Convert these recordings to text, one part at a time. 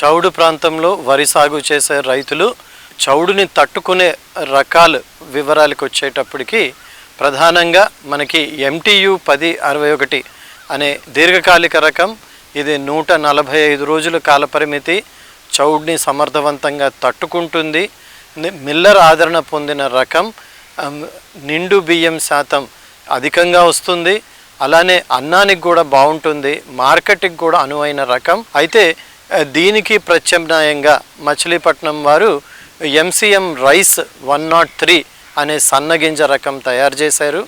చౌడు ప్రాంతంలో వరి సాగు చేసే రైతులు చౌడుని తట్టుకునే రకాలు వివరాలకు వచ్చేటప్పటికి ప్రధానంగా మనకి ఎంటీయు పది అరవై ఒకటి అనే దీర్ఘకాలిక రకం. ఇది నూట నలభై ఐదు రోజుల కాలపరిమితి చౌడ్ని సమర్థవంతంగా తట్టుకుంటుంది. మిల్లర్ ఆదరణ పొందిన రకం నిండు బియ్యం శాతం అధికంగా వస్తుంది. అలానే అన్నానికి కూడా బాగుంటుంది. మార్కెట్కి కూడా అనువైన రకం. అయితే దీనికి ప్రత్యామ్నాయంగా మచిలీపట్నం వారు MCM rice one not three అనే సన్నగింజ రకం తయారు చేశారు.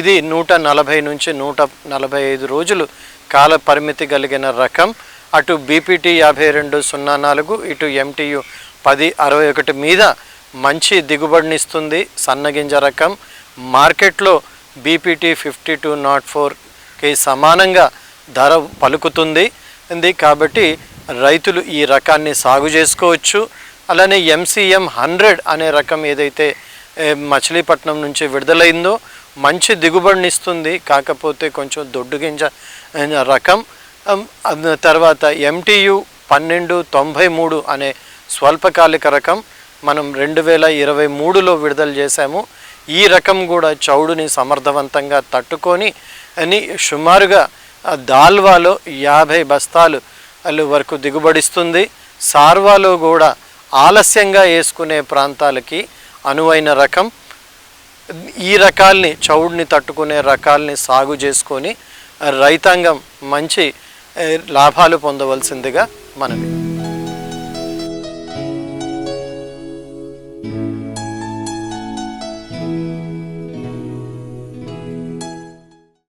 ఇది నూట నలభై నుంచి నూట నలభై ఐదు రోజులు కాల పరిమితి కలిగిన రకం. అటు బీపీటీ యాభై రెండు సున్నా నాలుగు ఇటు ఎంటీయు పది అరవై ఒకటి మీద మంచి దిగుబడినిస్తుంది సన్నగింజ రకం. మార్కెట్లో బీపీటీ ఫిఫ్టీ టూ నాట్ ఫోర్కి సమానంగా ధర పలుకుతుంది. కాబట్టి రైతులు ఈ రకాన్ని సాగు చేసుకోవచ్చు. అలానే ఎంసీఎం హండ్రెడ్ అనే రకం ఏదైతే మచిలీపట్నం నుంచి విడుదలైందో మంచి దిగుబడినిస్తుంది కాకపోతే కొంచెం దొడ్డు గింజ రకం. తర్వాత ఎంటీయు పన్నెండు తొంభై మూడు అనే స్వల్పకాలిక రకం మనం రెండు వేల ఇరవై మూడులో విడుదల చేశాము. ఈ రకం కూడా చౌడుని సమర్థవంతంగా తట్టుకొని అని సుమారుగా దాల్వాలో యాభై బస్తాలు వరకు దిగుబడిస్తుంది. సార్వాలో కూడా ఆలస్యంగా వేసుకునే ప్రాంతాలకి అనువైన రకం. ఈ రకాల్ని చౌడ్ని తట్టుకునే రకాల్ని సాగు చేసుకొని రైతాంగం మంచి లాభాలు పొందవలసిందిగా మనవి.